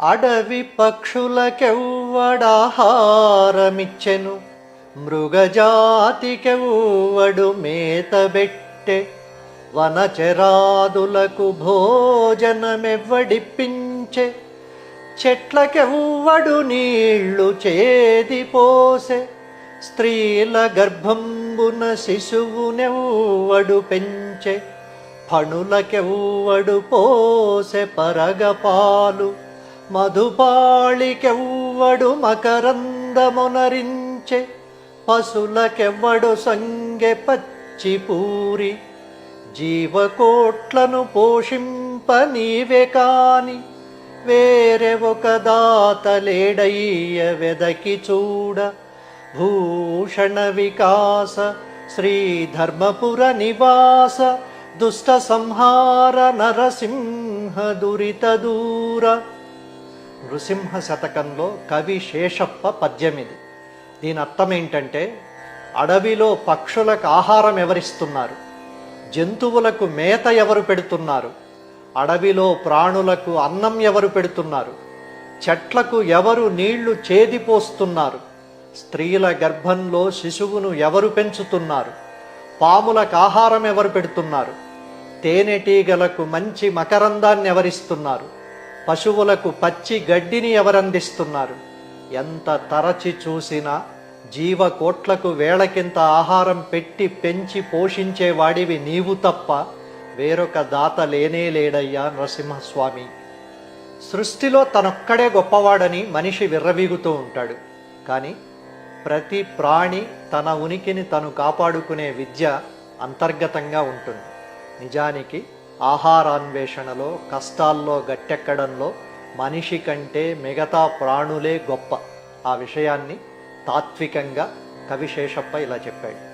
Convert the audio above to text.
అడవి పక్షులకెవ్వడాహారమిచ్చెను. మృగజాతికెవ్వడు మేతబెట్టె. వనచరాదులకు భోజనమెవ్వడిప్పించె. చెట్లకెవ్వడు నీళ్ళు చేదిపోసె స్త్రీల గర్భంబున శిశువునెవ్వడు పెంచె. ఫణులకెవ్వడు పోసె పరగపాలు మధుపాళికెవ్వడు మకరందమునరించె పశులకెవ్వడు సంగె పచ్చిపూరి జీవకోట్లను పోషింప నీవే కాని వేరే ఒక దాతలేడయ్య వెదకి చూడ. భూషణ వికాస శ్రీ ధర్మపుర నివాస దుష్ట సంహార నరసింహ దురిత దూర. నృసింహ శతకంలో కవి శేషప్ప పద్యమిది. దీని అర్థం ఏంటంటే అడవిలో పక్షులకు ఆహారం ఎవరిస్తున్నారు? జంతువులకు మేత ఎవరు పెడుతున్నారు? అడవిలో ప్రాణులకు అన్నం ఎవరు పెడుతున్నారు? చెట్లకు ఎవరు నీళ్ళు చేదిపోస్తున్నారు స్త్రీల గర్భంలో శిశువును ఎవరు పెంచుతున్నారు? పాములకు ఆహారం ఎవరు పెడుతున్నారు? తేనెటీగలకు మంచి మకరందాన్ని ఎవరిస్తున్నారు? పశువులకు పచ్చి గడ్డిని ఎవరందిస్తున్నారు? ఎంత తరచి చూసినా జీవకోట్లకు వేళకింత ఆహారం పెట్టి పెంచి పోషించేవాడివి నీవు తప్ప వేరొక దాత లేనే లేడయ్యా నరసింహస్వామి. సృష్టిలో తనొక్కడే గొప్పవాడని మనిషి విర్రవీగుతూ ఉంటాడు. కానీ ప్రతి ప్రాణి తన ఉనికిని తను కాపాడుకునే విద్య అంతర్గతంగా ఉంటుంది. నిజానికి ఆహారాన్వేషణలో కష్టాల్లో గట్టెక్కడంలో మనిషి కంటే మిగతా ప్రాణులే గొప్ప. ఆ విషయాన్ని తాత్వికంగా కవిశేషప్ప ఇలా చెప్పాడు.